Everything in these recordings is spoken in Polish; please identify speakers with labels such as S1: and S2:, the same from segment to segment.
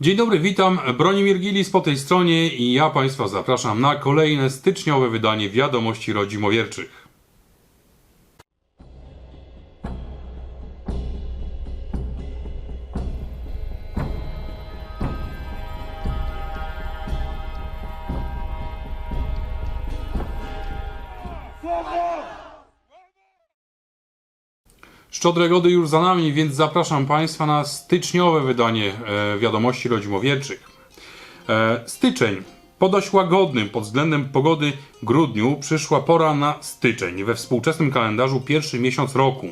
S1: Dzień dobry, witam. Bronimir Gilis po tej stronie i ja Państwa zapraszam na kolejne styczniowe wydanie Wiadomości Rodzimowierczych. Szczodre gody już za nami, więc zapraszam Państwa na styczniowe wydanie e, Wiadomości Rodzimowierczych. E, styczeń. Po dość łagodnym pod względem pogody grudniu przyszła pora na styczeń. We współczesnym kalendarzu pierwszy miesiąc roku.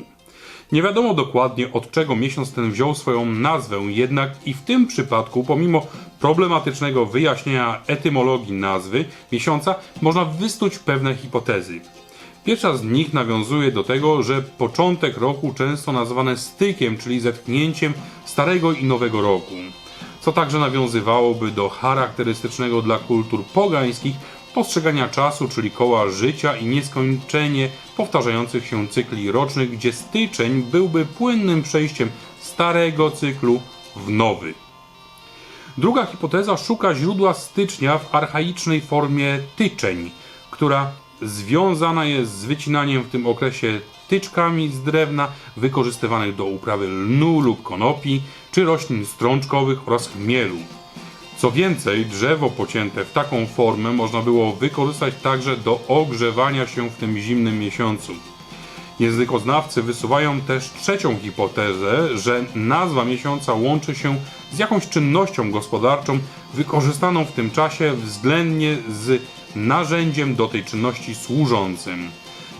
S1: Nie wiadomo dokładnie od czego miesiąc ten wziął swoją nazwę, jednak i w tym przypadku, pomimo problematycznego wyjaśnienia etymologii nazwy miesiąca, można wystuć pewne hipotezy. Pierwsza z nich nawiązuje do tego, że początek roku często nazywane stykiem, czyli zetknięciem starego i nowego roku, co także nawiązywałoby do charakterystycznego dla kultur pogańskich postrzegania czasu, czyli koła życia i nieskończenie powtarzających się cykli rocznych, gdzie styczeń byłby płynnym przejściem starego cyklu w nowy. Druga hipoteza szuka źródła stycznia w archaicznej formie tyczeń, która związana jest z wycinaniem w tym okresie tyczkami z drewna wykorzystywanych do uprawy lnu lub konopi, czy roślin strączkowych oraz chmielu. Co więcej, drzewo pocięte w taką formę można było wykorzystać także do ogrzewania się w tym zimnym miesiącu. Językoznawcy wysuwają też trzecią hipotezę, że nazwa miesiąca łączy się z jakąś czynnością gospodarczą wykorzystaną w tym czasie względnie z narzędziem do tej czynności służącym.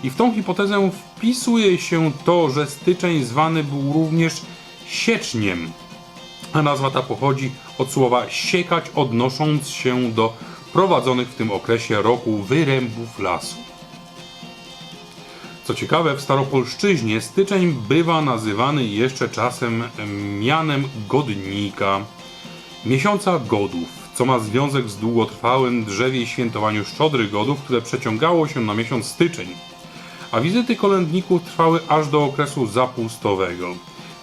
S1: I w tą hipotezę wpisuje się to, że styczeń zwany był również sieczniem, a nazwa ta pochodzi od słowa siekać, odnosząc się do prowadzonych w tym okresie roku wyrębów lasu. Co ciekawe, w staropolszczyźnie styczeń bywa nazywany jeszcze czasem mianem godnika, miesiąca godów, co ma związek z długotrwałym drzewie świętowaniu szczodrych godów, które przeciągało się na miesiąc styczeń. A wizyty kolędników trwały aż do okresu zapustowego.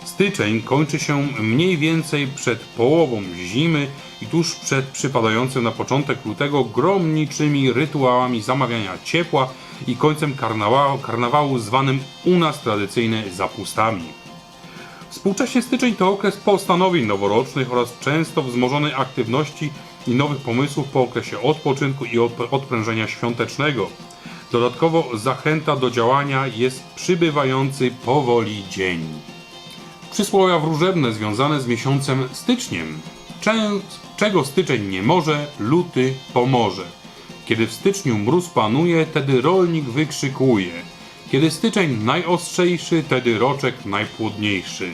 S1: Styczeń kończy się mniej więcej przed połową zimy i tuż przed przypadającym na początek lutego gromniczymi rytuałami zamawiania ciepła i końcem karnawału, karnawału zwanym u nas tradycyjnie zapustami. Współcześnie styczeń to okres postanowień noworocznych oraz często wzmożonej aktywności i nowych pomysłów po okresie odpoczynku i odp- odprężenia świątecznego. Dodatkowo zachęta do działania jest przybywający powoli dzień. Przysłowia wróżebne związane z miesiącem styczniem. Czego styczeń nie może, luty pomoże. Kiedy w styczniu mróz panuje, tedy rolnik wykrzykuje. Kiedy styczeń najostrzejszy, tedy roczek najpłodniejszy.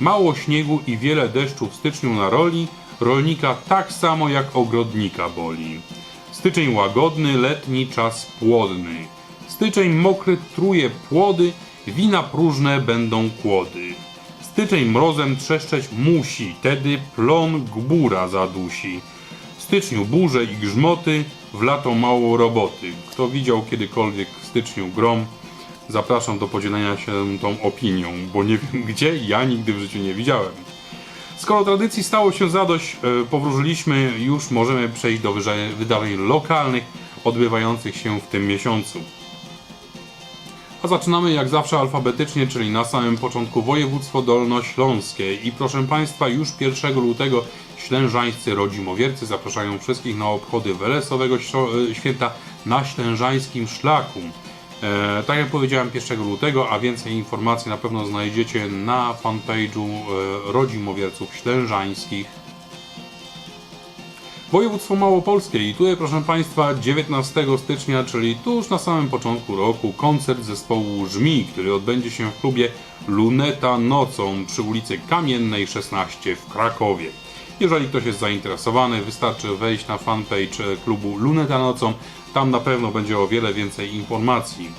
S1: Mało śniegu i wiele deszczu w styczniu na roli, rolnika tak samo jak ogrodnika boli. Styczeń łagodny, letni czas płodny. Styczeń mokry truje płody, wina próżne będą kłody. Styczeń mrozem trzeszczeć musi, tedy plon gbura zadusi. W styczniu burze i grzmoty, w lato mało roboty. Kto widział kiedykolwiek w styczniu grom, zapraszam do podzielenia się tą opinią, bo nie wiem gdzie, ja nigdy w życiu nie widziałem. Skoro tradycji stało się zadość, e, powróżyliśmy, już możemy przejść do wydarzeń lokalnych odbywających się w tym miesiącu. A zaczynamy jak zawsze alfabetycznie, czyli na samym początku województwo dolnośląskie. I proszę Państwa, już 1 lutego ślężańscy rodzimowiercy zapraszają wszystkich na obchody Welesowego e, święta na ślężańskim szlaku. E, tak jak powiedziałem 1 lutego, a więcej informacji na pewno znajdziecie na fanpage'u e, rodzimowierców ślężańskich. Województwo Małopolskie i tutaj proszę Państwa 19 stycznia, czyli tuż na samym początku roku, koncert zespołu Żmi, który odbędzie się w klubie Luneta nocą przy ulicy Kamiennej 16 w Krakowie. Jeżeli ktoś jest zainteresowany, wystarczy wejść na fanpage klubu Luneta nocą, tam na pewno będzie o wiele więcej informacji.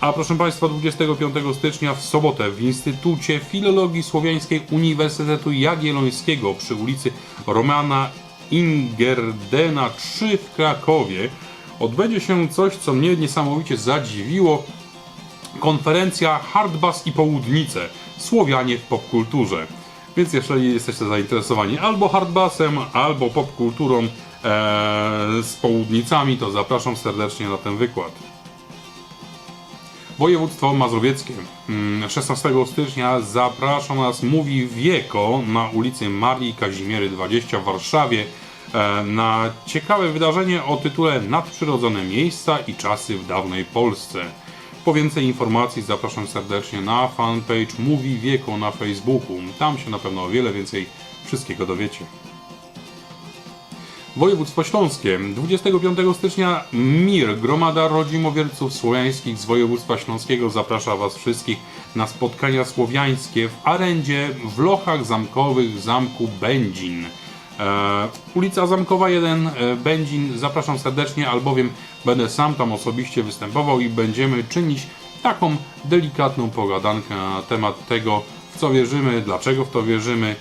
S1: A proszę Państwa, 25 stycznia w sobotę w Instytucie Filologii Słowiańskiej Uniwersytetu Jagiellońskiego przy ulicy Romana Ingerdena 3 w Krakowie odbędzie się coś, co mnie niesamowicie zadziwiło. Konferencja Hardbass i Południce Słowianie w popkulturze. Więc jeżeli jesteście zainteresowani albo hardbassem, albo popkulturą e, z południcami, to zapraszam serdecznie na ten wykład. Województwo Mazowieckie. Mm, 16 stycznia zaprasza nas Mówi Wieko na ulicy Marii Kazimiery 20 w Warszawie e, na ciekawe wydarzenie o tytule Nadprzyrodzone miejsca i czasy w dawnej Polsce. Po więcej informacji zapraszam serdecznie na fanpage Mówi Wieko na Facebooku. Tam się na pewno o wiele więcej wszystkiego dowiecie. Województwo Śląskie. 25 stycznia MIR, Gromada Rodzimowierców Słowiańskich z Województwa Śląskiego zaprasza Was wszystkich na spotkania słowiańskie w Arendzie w Lochach Zamkowych Zamku Będzin. E, ulica Zamkowa 1, e, Będzin. Zapraszam serdecznie, albowiem będę sam tam osobiście występował i będziemy czynić taką delikatną pogadankę na temat tego, w co wierzymy, dlaczego w to wierzymy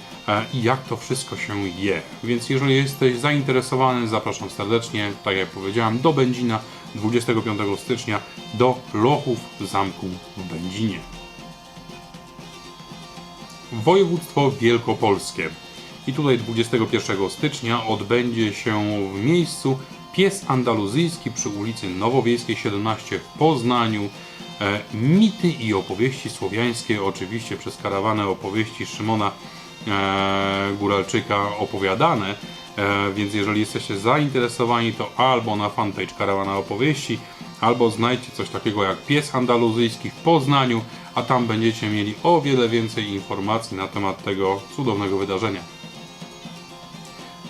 S1: i jak to wszystko się je. Więc jeżeli jesteś zainteresowany, zapraszam serdecznie, tak jak powiedziałem, do Będzina 25 stycznia do Lochów Zamku w Będzinie. Województwo Wielkopolskie. I tutaj 21 stycznia odbędzie się w miejscu Pies Andaluzyjski przy ulicy Nowowiejskiej 17 w Poznaniu. E, mity i opowieści słowiańskie, oczywiście przez karawanę opowieści Szymona e, Góralczyka opowiadane. E, więc jeżeli jesteście zainteresowani, to albo na fanpage Karawana Opowieści, albo znajdźcie coś takiego jak Pies Andaluzyjski w Poznaniu, a tam będziecie mieli o wiele więcej informacji na temat tego cudownego wydarzenia.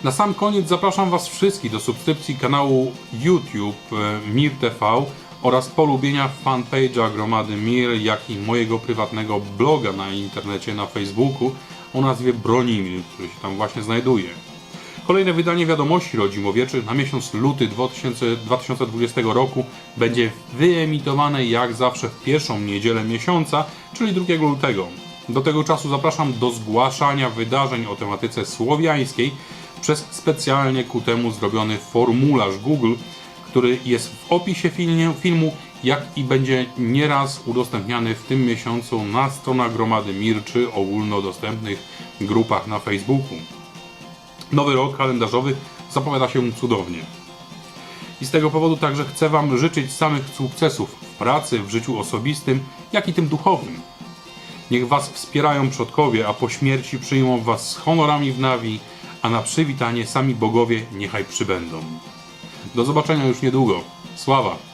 S1: Na sam koniec zapraszam Was wszystkich do subskrypcji kanału YouTube e, Mir TV oraz polubienia fanpage'a Gromady Mir, jak i mojego prywatnego bloga na internecie, na Facebooku o nazwie Bronimir, który się tam właśnie znajduje. Kolejne wydanie wiadomości rodzimowieczych na miesiąc luty 2000, 2020 roku będzie wyemitowane jak zawsze w pierwszą niedzielę miesiąca, czyli 2 lutego. Do tego czasu zapraszam do zgłaszania wydarzeń o tematyce słowiańskiej przez specjalnie ku temu zrobiony formularz Google, który jest w opisie filmu, jak i będzie nieraz udostępniany w tym miesiącu na stronach Gromady Mir czy ogólnodostępnych grupach na Facebooku. Nowy rok kalendarzowy zapowiada się cudownie. I z tego powodu także chcę Wam życzyć samych sukcesów w pracy, w życiu osobistym, jak i tym duchowym. Niech Was wspierają przodkowie, a po śmierci przyjmą Was z honorami w nawi, a na przywitanie sami bogowie niechaj przybędą. Do zobaczenia już niedługo. Sława!